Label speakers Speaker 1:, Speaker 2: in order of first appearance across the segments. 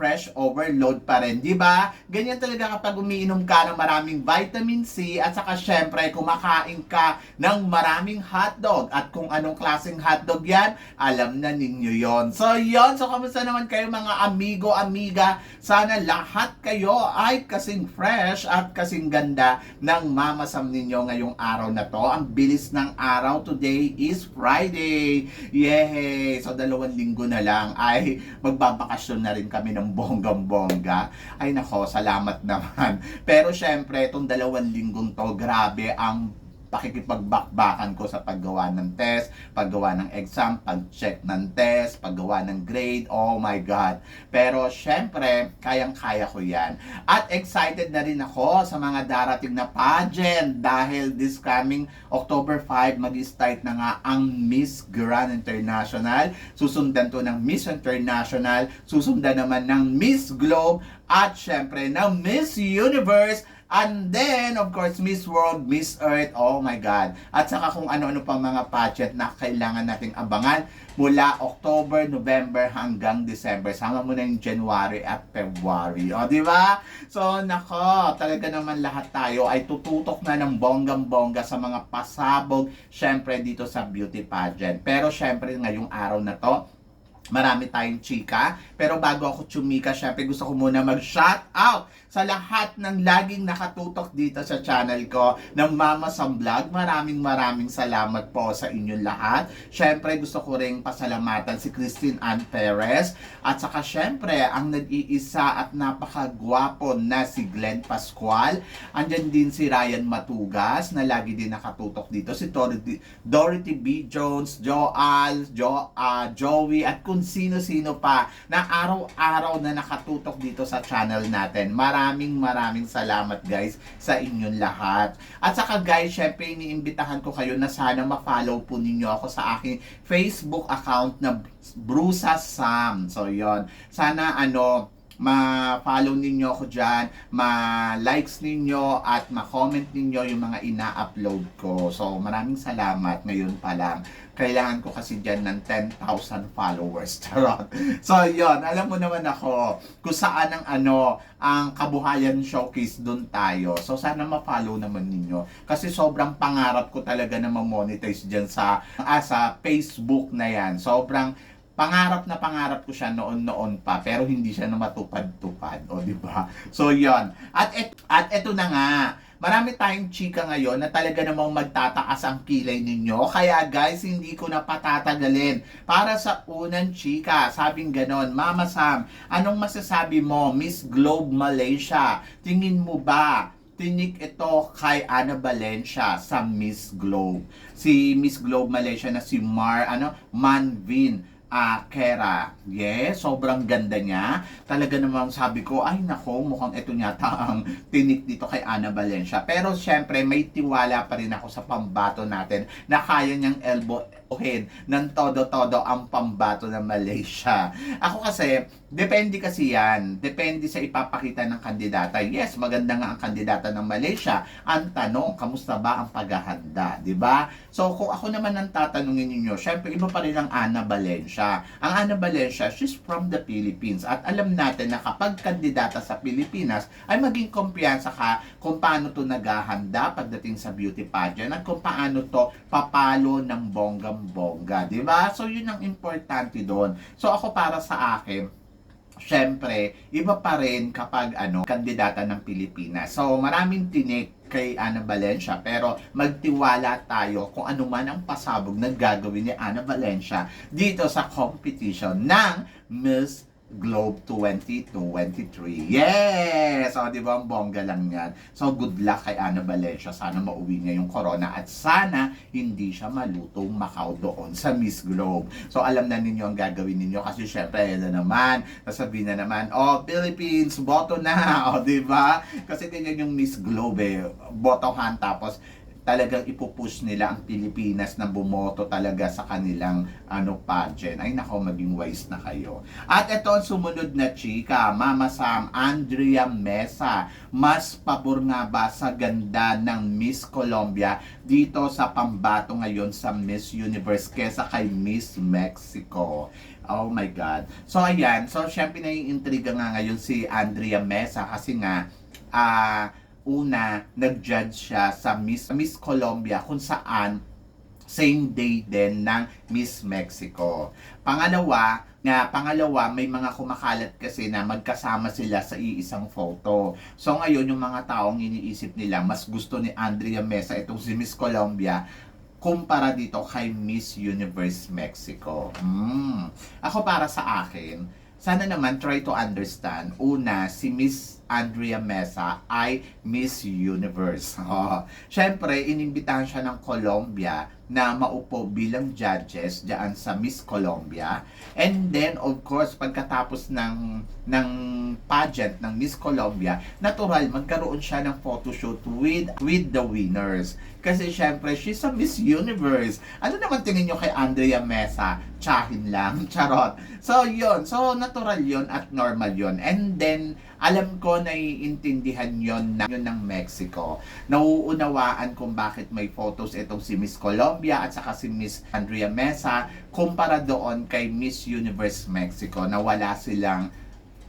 Speaker 1: fresh overload pa rin, di ba? Ganyan talaga kapag umiinom ka ng maraming vitamin C at saka syempre kumakain ka ng maraming hotdog at kung anong klaseng hotdog yan, alam na ninyo yon. So yon, so kamusta naman kayo mga amigo, amiga? Sana lahat kayo ay kasing fresh at kasing ganda ng mamasam ninyo ngayong araw na to. Ang bilis ng araw, today is Friday. Yay! So dalawang linggo na lang ay magbabakasyon na rin kami ng bonggang-bongga. Ay nako, salamat naman. Pero syempre, itong dalawang linggong to, grabe ang pakikipagbakbakan ko sa paggawa ng test, paggawa ng exam, pag-check ng test, paggawa ng grade, oh my God. Pero syempre, kayang-kaya ko yan. At excited na rin ako sa mga darating na pageant dahil this coming October 5, mag-start na nga ang Miss Grand International. Susundan to ng Miss International, susundan naman ng Miss Globe, at syempre ng Miss Universe And then, of course, Miss World, Miss Earth, oh my God. At saka kung ano-ano pang mga pageant na kailangan nating abangan mula October, November hanggang December. Sama mo na yung January at February. O, di ba? So, nako, talaga naman lahat tayo ay tututok na ng bonggang-bongga sa mga pasabog, syempre dito sa beauty pageant. Pero syempre, ngayong araw na to, marami tayong chika. Pero bago ako chumika, syempre gusto ko muna mag-shout out sa lahat ng laging nakatutok dito sa channel ko ng Mama Sam Vlog. Maraming maraming salamat po sa inyong lahat. Syempre gusto ko ring pasalamatan si Christine Ann Perez at saka syempre ang nag-iisa at napakagwapo na si Glenn Pascual. Andyan din si Ryan Matugas na lagi din nakatutok dito. Si Dorothy, Dorothy B. Jones, Joal, jo, ah, Joey at kung sino-sino pa na araw-araw na nakatutok dito sa channel natin. Maraming maraming salamat guys sa inyong lahat. At saka guys, syempre iniimbitahan ko kayo na sana ma-follow po ninyo ako sa aking Facebook account na Brusa Sam. So yon Sana ano, ma-follow ninyo ako dyan, ma-likes ninyo at ma-comment ninyo yung mga ina-upload ko. So, maraming salamat ngayon pa lang. Kailangan ko kasi dyan ng 10,000 followers. Charot. So, yon Alam mo naman ako kung saan ang ano, ang kabuhayan showcase doon tayo. So, sana ma-follow naman ninyo. Kasi sobrang pangarap ko talaga na ma-monetize dyan sa, ah, sa Facebook na yan. Sobrang pangarap na pangarap ko siya noon-noon pa pero hindi siya na matupad-tupad o di ba so yon at et, at eto na nga marami tayong chika ngayon na talaga namang magtataas ang kilay ninyo. Kaya guys hindi ko na patatagalin. Para sa unang chika sabing ganon Mama Sam anong masasabi mo Miss Globe Malaysia? Tingin mo ba tinik ito kay Ana Valencia sa Miss Globe. Si Miss Globe Malaysia na si Mar ano Manvin ah Kera. Yes, sobrang ganda niya. Talaga namang sabi ko, ay nako, mukhang ito yata ang tinik dito kay Ana Valencia. Pero syempre, may tiwala pa rin ako sa pambato natin na kaya niyang elbowin ng todo-todo ang pambato ng Malaysia. Ako kasi, depende kasi yan. Depende sa ipapakita ng kandidata. Yes, maganda nga ang kandidata ng Malaysia. Ang tanong, kamusta ba ang paghahanda? ba? So, kung ako naman ang tatanungin ninyo, syempre, iba pa rin ang Ana Valencia. Ang Ana Valencia, she's from the Philippines. At alam natin na kapag kandidata sa Pilipinas, ay maging kumpiyansa ka kung paano to naghahanda pagdating sa beauty pageant at kung paano to papalo ng bonggang-bongga. 'di ba? So, yun ang importante doon. So, ako para sa akin, syempre, iba pa rin kapag ano, kandidata ng Pilipinas. So, maraming tinik kay Ana Valencia pero magtiwala tayo kung ano man ang pasabog na gagawin ni Ana Valencia dito sa competition ng Miss Globe 2023. Yes! O, di ba? Ang bongga lang yan. So, good luck kay Ana Valencia. Sana mauwi niya yung corona at sana hindi siya malutong Macau doon sa Miss Globe. So, alam na ninyo ang gagawin ninyo kasi syempre, yan na naman. Sasabihin na naman, oh, Philippines, boto na. O, di ba? Kasi ganyan yung Miss Globe eh. Botohan tapos talagang ipupush nila ang Pilipinas na bumoto talaga sa kanilang ano pageant. Ay nako, maging wise na kayo. At ito ang sumunod na chika, Mama Sam, Andrea Mesa. Mas pabor nga ba sa ganda ng Miss Colombia dito sa pambato ngayon sa Miss Universe kesa kay Miss Mexico? Oh my God. So ayan, so syempre naiintriga nga ngayon si Andrea Mesa kasi nga ah una, nag-judge siya sa Miss, Miss Colombia kung saan same day din ng Miss Mexico. Pangalawa, nga pangalawa, may mga kumakalat kasi na magkasama sila sa iisang photo. So ngayon, yung mga taong iniisip nila, mas gusto ni Andrea Mesa itong si Miss Colombia kumpara dito kay Miss Universe Mexico. Mm. Ako para sa akin, sana naman try to understand. Una, si Miss Andrea Mesa ay Miss Universe. Oh. Siyempre, inimbitahan siya ng Colombia na maupo bilang judges diyan sa Miss Colombia. And then, of course, pagkatapos ng, ng pageant ng Miss Colombia, natural, magkaroon siya ng photoshoot with, with the winners. Kasi syempre, she's a Miss Universe. Ano naman tingin nyo kay Andrea Mesa? Tsahin lang, charot. So, yun. So, natural yun at normal yun. And then, alam ko naiintindihan yon na yun ng Mexico. Nauunawaan kung bakit may photos itong si Miss Colombia at saka si Miss Andrea Mesa kumpara doon kay Miss Universe Mexico na wala silang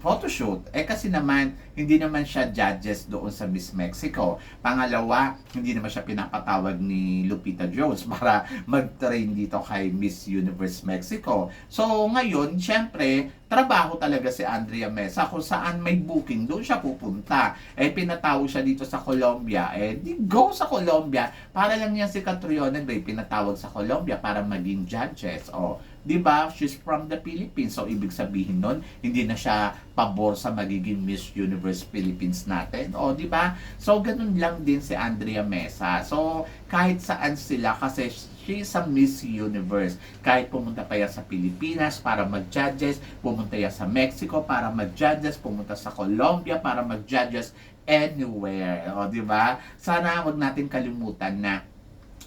Speaker 1: photoshoot. Eh kasi naman, hindi naman siya judges doon sa Miss Mexico. Pangalawa, hindi naman siya pinapatawag ni Lupita Jones para mag-train dito kay Miss Universe Mexico. So ngayon, syempre, trabaho talaga si Andrea Mesa kung saan may booking, doon siya pupunta. Eh pinatawag siya dito sa Colombia, eh di go sa Colombia. Para lang yan si Catriona, ba, pinatawag sa Colombia para maging judges. O, di ba? She's from the Philippines. So ibig sabihin nun, hindi na siya pabor sa magiging Miss Universe Philippines natin. O, di ba? So ganun lang din si Andrea Mesa. So kahit saan sila kasi she's a Miss Universe. Kahit pumunta pa yan sa Pilipinas para mag-judges, pumunta yan sa Mexico para mag-judges, pumunta sa Colombia para mag-judges anywhere. O, di ba? Sana wag natin kalimutan na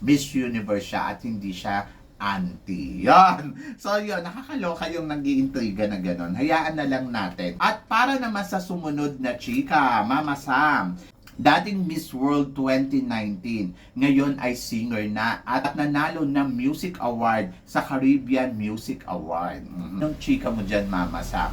Speaker 1: Miss Universe siya at hindi siya anti. Yan. So, yun. Nakakaloka yung nag-iintriga na gano'n. Hayaan na lang natin. At para naman sa sumunod na chika, Mama Sam, dating Miss World 2019, ngayon ay singer na at nanalo ng Music Award sa Caribbean Music Award. Mm-hmm. Yung chika mo dyan, Mama Sam.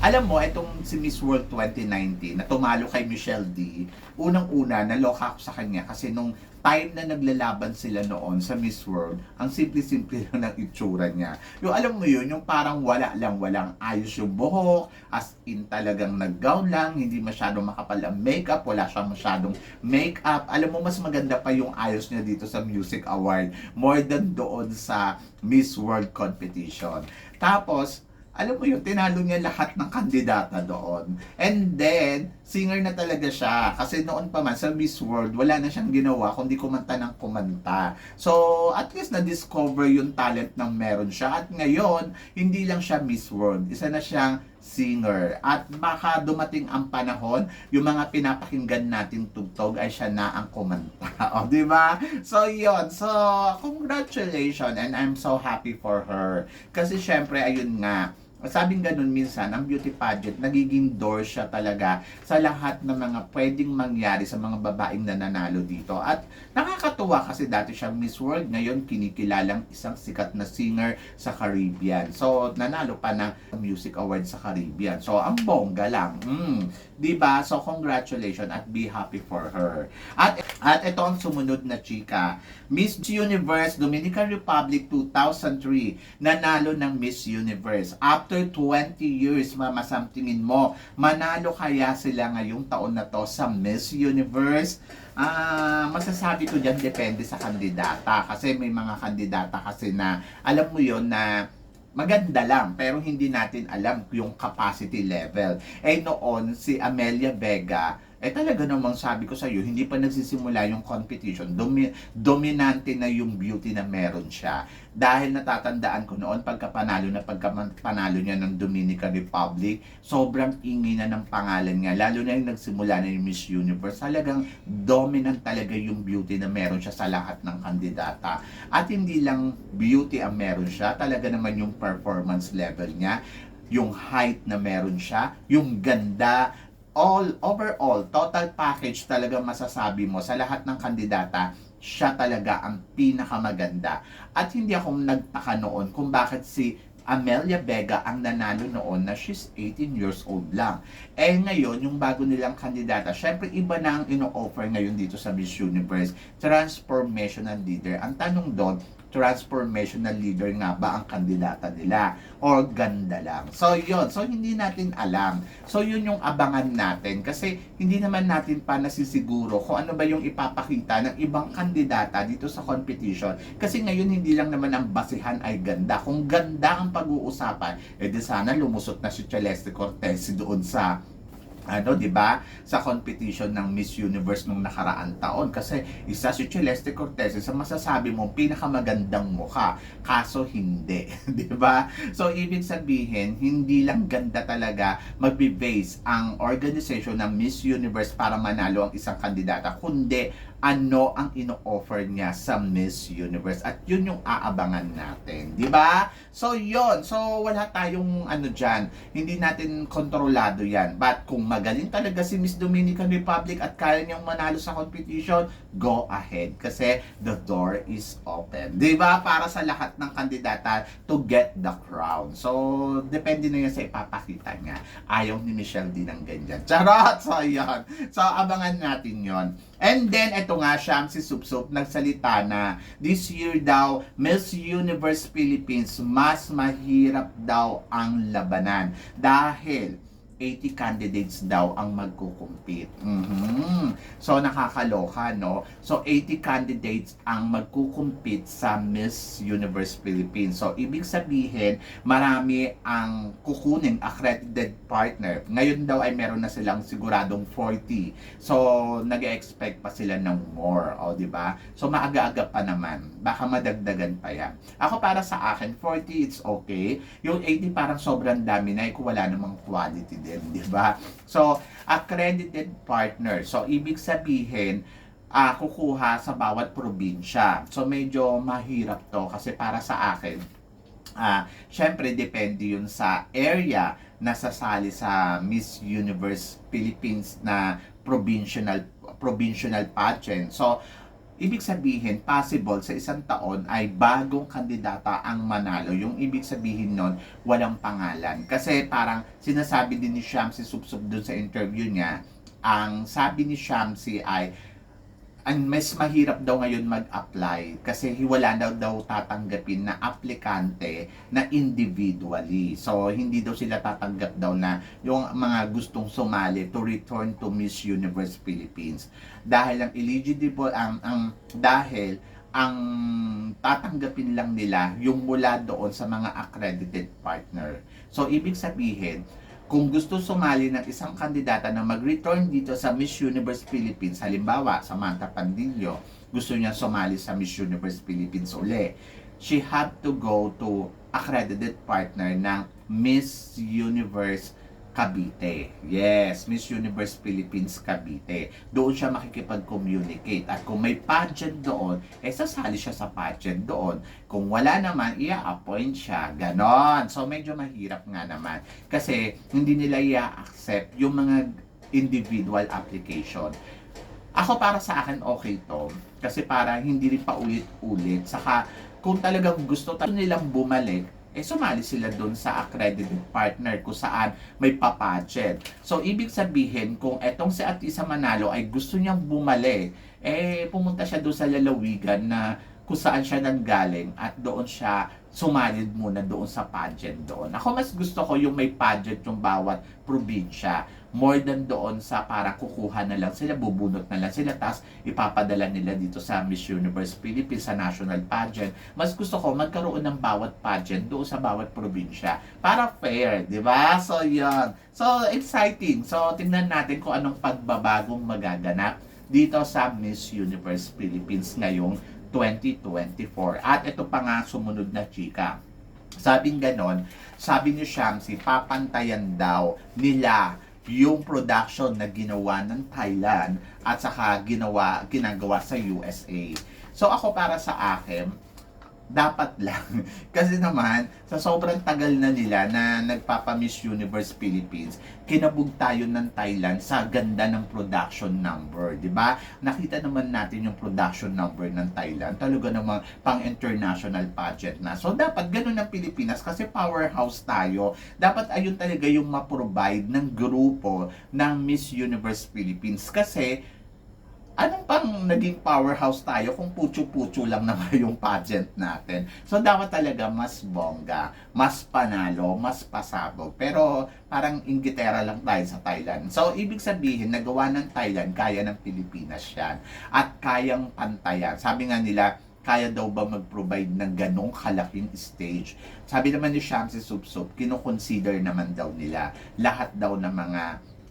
Speaker 1: Alam mo, itong si Miss World 2019 na tumalo kay Michelle D, unang-una, naloka ako sa kanya kasi nung time na naglalaban sila noon sa Miss World, ang simple-simple lang ng itsura niya. Yung alam mo yun, yung parang wala lang, walang ayos yung buhok, as in talagang nag-gown lang, hindi masyadong makapal ang makeup, wala siyang masyadong makeup. Alam mo, mas maganda pa yung ayos niya dito sa Music Award, more than doon sa Miss World competition. Tapos, alam mo yun, tinalo niya lahat ng kandidata doon. And then, singer na talaga siya. Kasi noon pa man, sa Miss World, wala na siyang ginawa kundi kumanta ng kumanta. So, at least na-discover yung talent ng meron siya. At ngayon, hindi lang siya Miss World. Isa na siyang singer. At baka dumating ang panahon, yung mga pinapakinggan nating tugtog ay siya na ang kumanta. o, di ba? So, yon So, congratulations and I'm so happy for her. Kasi syempre, ayun nga, Sabing ganun minsan, ang beauty pageant, nagiging door siya talaga sa lahat ng mga pwedeng mangyari sa mga babaeng nananalo dito. At nakakatuwa kasi dati siya Miss World, ngayon kinikilalang isang sikat na singer sa Caribbean. So, nanalo pa ng Music Award sa Caribbean. So, ang bongga lang. Mm, 'di ba? So, congratulations at be happy for her. At at ito ang sumunod na chika. Miss Universe Dominican Republic 2003 nanalo ng Miss Universe. After 20 years, mama, Sam, tingin mo, manalo kaya sila ngayong taon na to sa Miss Universe? Ah, masasabi ko diyan depende sa kandidata kasi may mga kandidata kasi na alam mo 'yon na maganda lang pero hindi natin alam yung capacity level. Eh noon si Amelia Vega eh talaga namang sabi ko sa iyo, hindi pa nagsisimula yung competition, domi- dominante na yung beauty na meron siya. Dahil natatandaan ko noon, pagkapanalo na pagkapanalo niya ng Dominican Republic, sobrang ingay na ng pangalan niya. Lalo na yung nagsimula na yung Miss Universe, talagang dominant talaga yung beauty na meron siya sa lahat ng kandidata. At hindi lang beauty ang meron siya, talaga naman yung performance level niya, yung height na meron siya, yung ganda, all overall total package talaga masasabi mo sa lahat ng kandidata siya talaga ang pinakamaganda at hindi ako nagtaka noon kung bakit si Amelia Vega ang nanalo noon na she's 18 years old lang. Eh ngayon, yung bago nilang kandidata, syempre iba na ang ino-offer ngayon dito sa Miss Universe, transformational leader. Ang tanong doon, transformational leader nga ba ang kandidata nila or ganda lang. So yun, so hindi natin alam. So yun yung abangan natin kasi hindi naman natin pa nasisiguro kung ano ba yung ipapakita ng ibang kandidata dito sa competition. Kasi ngayon hindi lang naman ang basihan ay ganda. Kung ganda ang pag-uusapan, eh di sana lumusot na si Celeste Cortez doon sa ano, 'di ba? Sa competition ng Miss Universe nung nakaraan taon kasi isa si Celeste Cortez sa masasabi mo pinakamagandang mukha, kaso hindi, 'di ba? So ibig sabihin, hindi lang ganda talaga magbe-base ang organization ng Miss Universe para manalo ang isang kandidata, kundi ano ang ino-offer niya sa Miss Universe at yun yung aabangan natin, 'di ba? So yun, so wala tayong ano diyan, hindi natin kontrolado 'yan. But kung magaling talaga si Miss Dominican Republic at kaya niyang manalo sa competition, go ahead kasi the door is open. 'Di ba? Para sa lahat ng kandidata to get the crown. So depende na 'yan sa ipapakita niya. Ayaw ni Michelle din ng ganyan. Charot! So yun. So abangan natin 'yon. And then, ito nga siya, si Supsup, nagsalita na this year daw, Miss Universe Philippines, mas mahirap daw ang labanan. Dahil, 80 candidates daw ang magkukumpit. Mhm. So, nakakaloka, no? So, 80 candidates ang magkukumpit sa Miss Universe Philippines. So, ibig sabihin, marami ang kukunin accredited partner. Ngayon daw ay meron na silang siguradong 40. So, nag-expect pa sila ng more, o, di ba? So, maaga-aga pa naman. Baka madagdagan pa yan. Ako para sa akin, 40 it's okay. Yung 80 parang sobrang dami na, eh, wala namang quality din, di ba? So, accredited partner. So, ibig sabihin, ah kukuha sa bawat probinsya. So, medyo mahirap to kasi para sa akin, ah syempre depende yun sa area na sasali sa Miss Universe Philippines na provincial provincial pageant. So, ibig sabihin, possible sa isang taon ay bagong kandidata ang manalo. Yung ibig sabihin nun, walang pangalan. Kasi parang sinasabi din ni Shamsi Supsup dun sa interview niya, ang sabi ni Shamsi ay, ang mas mahirap daw ngayon mag-apply kasi wala daw daw tatanggapin na aplikante na individually. So, hindi daw sila tatanggap daw na yung mga gustong sumali to return to Miss Universe Philippines. Dahil ang eligible, ang, ang dahil ang tatanggapin lang nila yung mula doon sa mga accredited partner. So, ibig sabihin, kung gusto sumali ng isang kandidata na mag-return dito sa Miss Universe Philippines, halimbawa, Samantha Pandillo, gusto niya sumali sa Miss Universe Philippines uli, she had to go to accredited partner ng Miss Universe Cavite. Yes, Miss Universe Philippines Cavite. Doon siya makikipag-communicate. At kung may pageant doon, eh sasali siya sa pageant doon. Kung wala naman, i-appoint siya. Ganon. So, medyo mahirap nga naman. Kasi, hindi nila i-accept yung mga individual application. Ako para sa akin okay to. Kasi para hindi rin pa ulit-ulit. Saka, kung talagang gusto talaga nilang bumalik, eh sumali sila doon sa accredited partner kung saan may papaget. So, ibig sabihin, kung etong si Atisa Manalo ay gusto niyang bumalik, eh pumunta siya doon sa lalawigan na kung saan siya nanggaling at doon siya sumalid muna doon sa pageant doon. Ako mas gusto ko yung may pageant yung bawat probinsya more than doon sa para kukuha na lang sila, bubunot na lang sila, tapos ipapadala nila dito sa Miss Universe Philippines sa national pageant. Mas gusto ko magkaroon ng bawat pageant doon sa bawat probinsya para fair, di ba? So, yun. So, exciting. So, tingnan natin kung anong pagbabagong magaganap dito sa Miss Universe Philippines ngayong 2024. At ito pa nga sumunod na chika. Sabing ganon, sabi ni Shamsi, papantayan daw nila yung production na ginawa ng Thailand at saka ginawa, ginagawa sa USA. So ako para sa akin, dapat lang. Kasi naman, sa sobrang tagal na nila na nagpapa-Miss Universe Philippines, kinabog tayo ng Thailand sa ganda ng production number, di ba? Nakita naman natin yung production number ng Thailand, talaga namang pang-international pageant na. So, dapat ganun ang Pilipinas kasi powerhouse tayo. Dapat ayun talaga yung ma-provide ng grupo ng Miss Universe Philippines kasi anong pang naging powerhouse tayo kung putyo-putyo lang naman yung pageant natin. So, dapat talaga mas bongga, mas panalo, mas pasabog. Pero, parang inggitera lang tayo sa Thailand. So, ibig sabihin, nagawa ng Thailand, kaya ng Pilipinas yan. At kayang pantayan. Sabi nga nila, kaya daw ba mag-provide ng ganong kalaking stage? Sabi naman ni Shamsi Supsup, kinoconsider naman daw nila lahat daw ng mga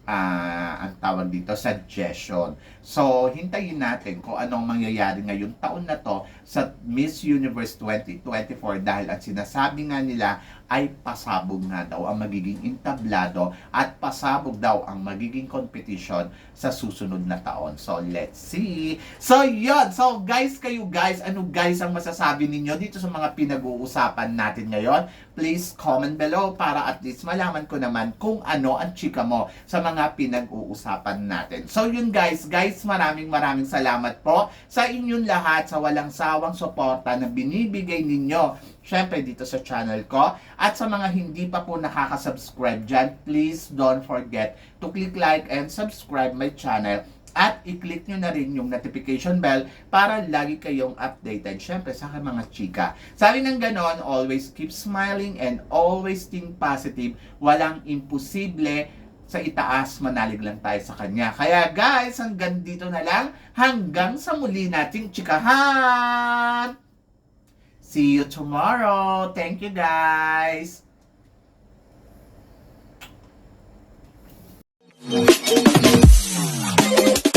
Speaker 1: ah, ang tawag dito, suggestion. So, hintayin natin kung anong mangyayari ngayong taon na to sa Miss Universe 2024 dahil ang sinasabi nga nila ay pasabog nga daw ang magiging entablado at pasabog daw ang magiging competition sa susunod na taon. So, let's see. So, yun. So, guys, kayo guys, ano guys ang masasabi ninyo dito sa mga pinag-uusapan natin ngayon? Please comment below para at least malaman ko naman kung ano ang chika mo sa mga pinag-uusapan natin. So, yun guys. Guys, maraming maraming salamat po sa inyong lahat sa walang sawang suporta na binibigay ninyo syempre dito sa channel ko. At sa mga hindi pa po nakaka-subscribe dyan, please don't forget to click like and subscribe my channel at i-click nyo na rin yung notification bell para lagi kayong updated. Syempre sa mga chika. Sabi ng ganon, always keep smiling and always think positive. Walang imposible sa itaas, manalig lang tayo sa kanya. Kaya guys, hanggang dito na lang. Hanggang sa muli nating chikahan! See you tomorrow. Thank you guys.
Speaker 2: Thank you.